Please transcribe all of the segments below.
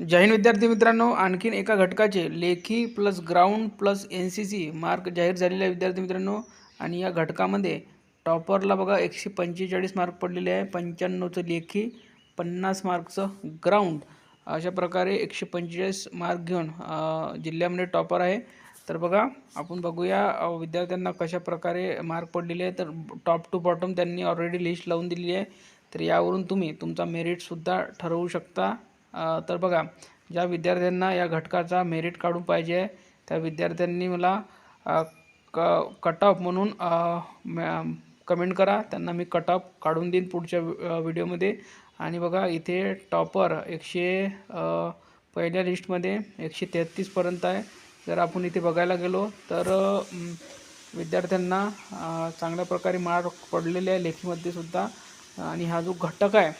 जैन विद्यार्थी मित्रांनो आणखीन एका घटकाचे लेखी plus ground plus N C C mark जाहीर झालेले आहे विद्यार्थी मित्रांनो. आणि या घटकामध्ये टॉपरला बघा एकशे पंचेचाळीस मार्क पडलेले आहे. पंच्याण्णवचं लेखी पन्नास मार्कचं ग्राउंड. अशा प्रकारे एकशे पंचेचाळीस मार्क घेऊन जिल्ह्यामध्ये टॉपर आहे. तर बघा आपण बघूया विद्यार्थ्यांना कशा प्रकारे मार्क पडलेले आहे तर टॉप टू बॉटम त्यांनी ऑलरेडी लिस्ट लावून दिलेली आहे. तर यावरून तुम्ही तुमचा मेरिटसुद्धा ठरवू शकता. तर बघा ज्या विद्यार्थ्यांना या घटकाचा मेरिट काढून पाहिजे आहे त्या विद्यार्थ्यांनी मला क कट ऑफ म्हणून कमेंट करा. त्यांना मी कट ऑफ काढून देईन पुढच्या व्हिडिओमध्ये आणि बघा इथे टॉपर एकशे पहिल्या लिस्टमध्ये एकशे तेहत्तीसपर्यंत आहे. जर आपण इथे बघायला गेलो तर विद्यार्थ्यांना चांगल्या प्रकारे मार्क पडलेले आहे लेखीमध्ये सुद्धा. आणि हा जो घटक आहे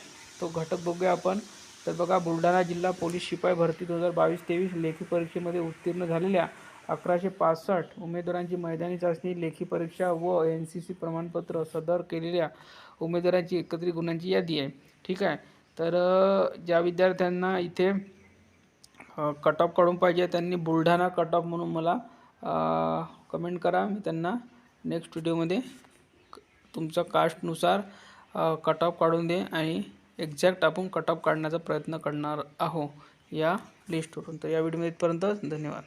तो घटक बघूया आपण. तर बघा बुलढाणा जिल्हा पोलीस शिपाई भरती दोन हजार बावीस तेवीस लेखी परीक्षेमध्ये उत्तीर्ण झालेल्या अकराशे पासष्ट उमेदवारांची मैदानी चाचणी लेखी परीक्षा व एन सी सी प्रमाणपत्र सदर केलेल्या उमेदवारांची एकत्रित गुणांची यादी आहे. ठीक आहे? तर ज्या विद्यार्थ्यांना इथे कट ऑफ काढून पाहिजे त्यांनी बुलढाणा कट ऑफ म्हणून मला कमेंट करा. मी त्यांना नेक्स्ट व्हिडिओमध्ये तुमचा तुमच्या कास्टनुसार कट ऑफ काढून दे आणि एक्झॅक्ट आपण कट ऑफ काढण्याचा प्रयत्न करणार आहो या लिस्टवरून तर या व्हिडिओमध्ये इथपर्यंत धन्यवाद.